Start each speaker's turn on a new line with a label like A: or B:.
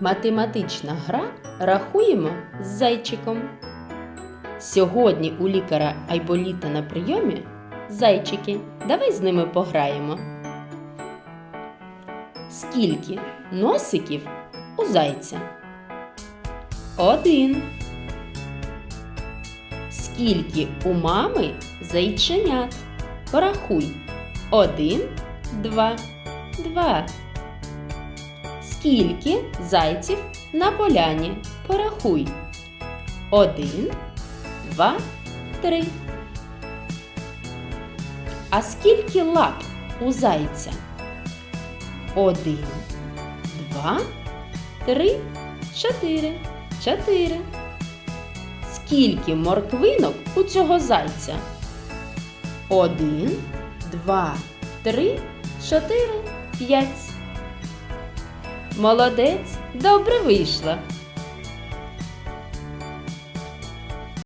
A: Математична гра рахуємо з зайчиком. Сьогодні у лікаря Айболіта на прийомі зайчики. Давай з ними пограємо. Скільки носиків у зайця? Один. Скільки у мами зайченят? Порахуй. Один, два, два. Скільки зайців на поляні? Порахуй. Один, два, три. А скільки лап у зайця? Один, два, три, чотири. Чотири. Скільки морквинок у цього зайця? Один, два, три, чотири, п'ять. Молодець, добре вийшла.